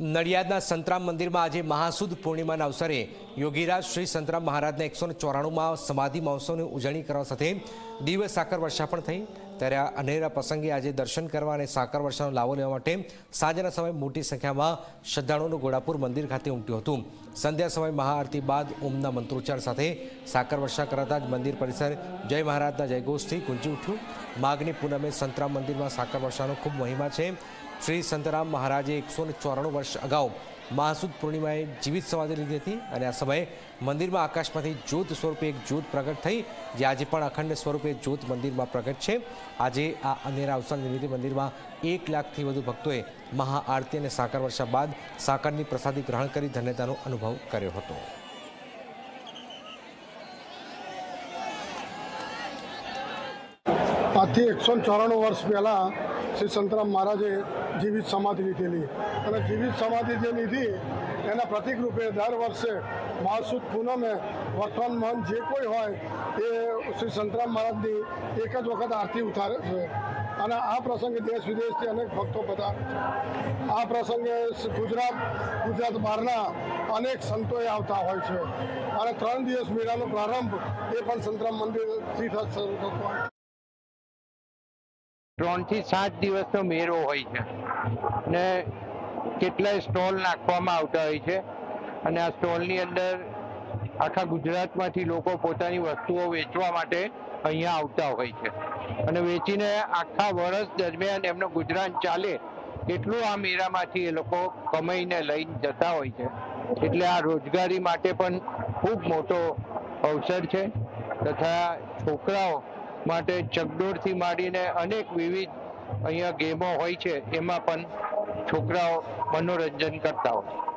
નડિયાદના સંતરામ મંદિરમાં આજે મહાસુદ પૂર્ણિમાના અવસરે યોગીરાજ શ્રી સંતરામ મહારાજના એકસો ચોરાણુંમાં સમાધિ મહોત્સવની ઉજવણી કરવા સાથે દિવ્ય સાકર વર્ષા પણ થઈ. ત્યારે આ અનેરા પ્રસંગે આજે દર્શન કરવા અને સાકર વર્ષાનો લાવો લેવા માટે સાંજના સમયે મોટી સંખ્યામાં શ્રદ્ધાળુઓનું ગોળાપુર મંદિર ખાતે ઉમટ્યું હતું. સંધ્યા સમય મહાઆરતી બાદ ઓમના મંત્રોચ્ચાર સાથે સાકર વર્ષા કરાતા જ મંદિર પરિસર જય મહારાજના જયઘોષથી ગુંજી ઉઠ્યું. માગની પૂનમે સંતરામ મંદિરમાં સાકર વર્ષાનો ખૂબ મહિમા છે. શ્રી સંતરામ મહારાજે એકસો ચોરાણું વર્ષ અગાઉ મહાસુદ પૂર્ણિમાએ જીવિત સમાધિ લીધી હતી અને આ સમયે મંદિરમાં આકાશમાંથી જ્યોત સ્વરૂપે એક જ્યોત પ્રગટ થઈ, જે આજે પણ અખંડ સ્વરૂપે જ્યોત મંદિરમાં પ્રગટ છે. આજે આ અનેરા અવસાન નિમિત્તે મંદિરમાં એક લાખથી વધુ ભક્તોએ મહાઆરતી અને સાકર વર્ષા બાદ સાકરની પ્રસાદી ગ્રહણ કરી ધન્યતાનો અનુભવ કર્યો હતો. આજથી એકસો ચોરાણું વર્ષ પહેલાં શ્રી સંતરામ મહારાજે જીવિત સમાધિ લીધેલી. અને જીવિત સમાધિ જે લીધી એના પ્રતિક રૂપે દર વર્ષે મહાસુદ પૂનમે વર્તમાન મહંત જે કોઈ હોય એ શ્રી સંતરામ મહારાજની એક જ વખત આરતી ઉતારે છે. અને આ પ્રસંગે દેશ વિદેશથી અનેક ભક્તો પધારે આ પ્રસંગે ગુજરાત ગુજરાત બહારના અનેક સંતોએ આવતા હોય છે. અને ત્રણ દિવસ મેળાનો પ્રારંભ એ પણ સંતરામ મંદિરથી શરૂ થતો હોય ત્રણથી ત્રણ સાત દિવસનો મેળો હોય છે. ને કેટલાય સ્ટોલ નાખવામાં આવતા હોય છે. અને આ સ્ટોલની અંદર આખા ગુજરાતમાંથી લોકો પોતાની વસ્તુઓ વેચવા માટે અહીંયા આવતા હોય છે. અને વેચીને આખા વર્ષ દરમિયાન એમનું ગુજરાન ચાલે એટલું આ મેળામાંથી એ લોકો કમાઈને લઈને જતા હોય છે. એટલે આ રોજગારી માટે પણ ખૂબ મોટો અવસર છે. તથા છોકરાઓ માટે ચકડોળથી માંડીને અનેક વિવિધ અહીંયા ગેમો હોય છે. એમાં પણ છોકરાઓ મનોરંજન કરતા હોય.